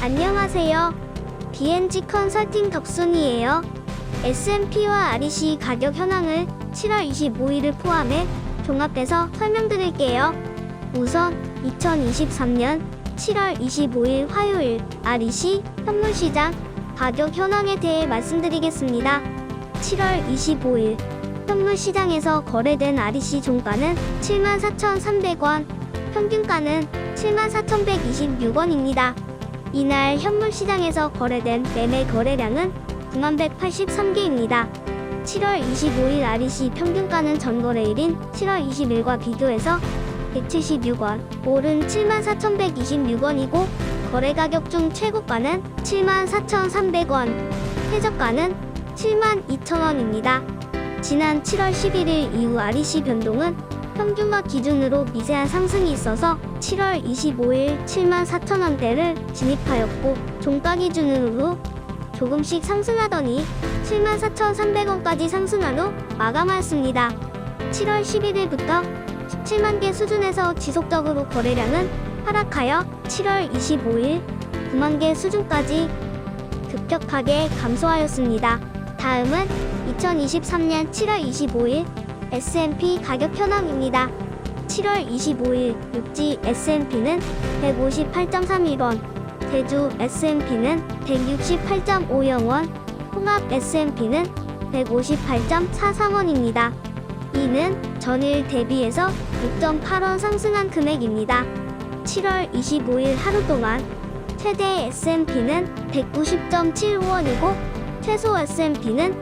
안녕하세요. BNG 컨설팅 덕순이에요. S&P와 REC 가격 현황을 7월 25일을 포함해 종합해서 설명드릴게요. 우선 2023년 7월 25일 화요일 REC 현물시장 가격 현황에 대해 말씀드리겠습니다. 7월 25일 현물시장에서 거래된 REC 종가는 74,300원, 평균가는 74,126원입니다. 이날 현물시장에서 거래된 매매 거래량은 9183개입니다. 7월 25일 REC 평균가는 전거래일인 7월 20일과 비교해서 176원, 오른 74,126원이고 거래 가격 중 최고가는 74,300원, 최저가는 72,000원입니다. 지난 7월 11일 이후 REC 변동은 평균가 기준으로 미세한 상승이 있어서 7월 25일 74,000원대를 진입하였고 종가 기준으로 조금씩 상승하더니 74,300원까지 상승한 후 마감하였습니다. 7월 11일부터 17만 개 수준에서 지속적으로 거래량은 하락하여 7월 25일 9만 개 수준까지 급격하게 감소하였습니다. 다음은 2023년 7월 25일 S&P 가격 현황입니다. 7월 25일 육지 S&P는 158.31원, 제주 S&P는 168.50원, 홍합 S&P는 158.43원입니다. 이는 전일 대비해서 6.8원 상승한 금액입니다. 7월 25일 하루 동안 최대 S&P는 190.75원이고 최소 S&P는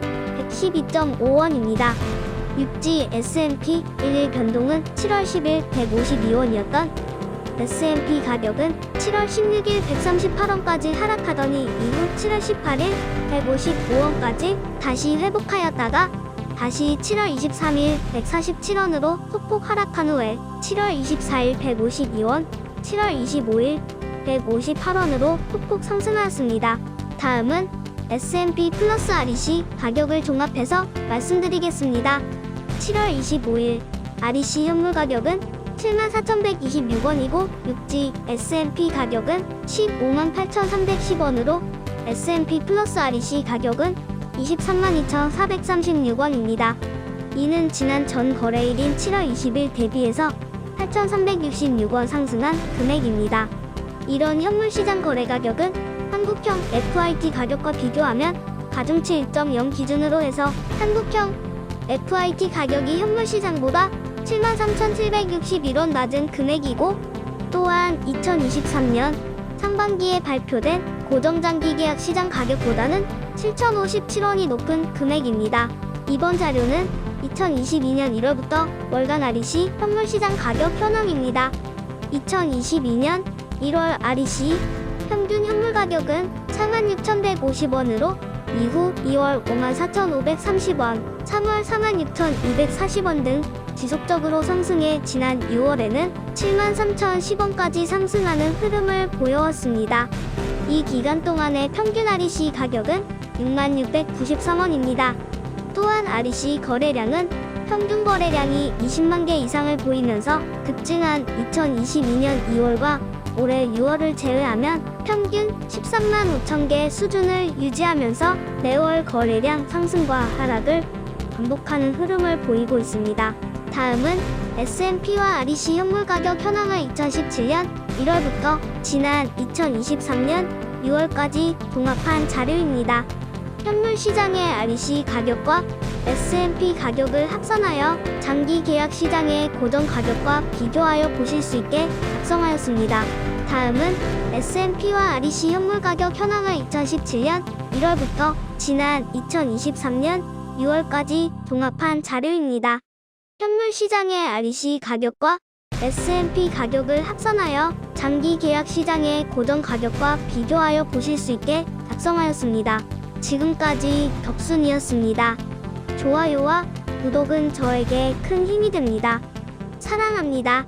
112.5원입니다. 육지 S&P 1일 변동은 7월 10일 152원이었던 S&P 가격은 7월 16일 138원까지 하락하더니 이후 7월 18일 155원까지 다시 회복하였다가 다시 7월 23일 147원으로 소폭 하락한 후에 7월 24일 152원, 7월 25일 158원으로 소폭 상승하였습니다. 다음은 S&P 플러스 REC 가격을 종합해서 말씀드리겠습니다. 7월 25일 REC 현물 가격은 74,126원이고 육지 S&P 가격은 15만 8,310원으로 S&P 플러스 REC 가격은 23만 2,436원입니다. 이는 지난 전 거래일인 7월 20일 대비해서 8,366원 상승한 금액입니다. 이런 현물시장 거래 가격은 한국형 FIT 가격과 비교하면 가중치 1.0 기준으로 해서 한국형 FIT 가격이 현물시장보다 73,761원 낮은 금액이고 또한 2023년 상반기에 발표된 고정장기 계약 시장 가격보다는 7,057원이 높은 금액입니다. 이번 자료는 2022년 1월부터 월간 REC 현물시장 가격 현황입니다. 2022년 1월 REC 평균 현물 가격은 46,150원으로 이후 2월 54,530원, 3월 46,240원 등 지속적으로 상승해 지난 6월에는 73,010원까지 상승하는 흐름을 보여왔습니다. 이 기간 동안의 평균 REC 가격은 6693원입니다. 또한 REC 거래량은 평균 거래량이 20만 개 이상을 보이면서 급증한 2022년 2월과 올해 6월을 제외하면 평균 13만 5천 개 수준을 유지하면서 매월 거래량 상승과 하락을 반복하는 흐름을 보이고 있습니다. 다음은 S&P와 REC 현물 가격 현황을 2017년 1월부터 지난 2023년 6월까지 종합한 자료입니다. 현물 시장의 REC 가격과 S&P 가격을 합산하여 장기 계약 시장의 고정 가격과 비교하여 보실 수 있게 작성하였습니다. 다음은 S&P와 REC 현물 가격 현황을 2017년 1월부터 지난 2023년 6월까지 종합한 자료입니다. 현물 시장의 REC 가격과 S&P 가격을 합산하여 장기 계약 시장의 고정 가격과 비교하여 보실 수 있게 작성하였습니다. 지금까지 덕순이었습니다. 좋아요와 구독은 저에게 큰 힘이 됩니다. 사랑합니다.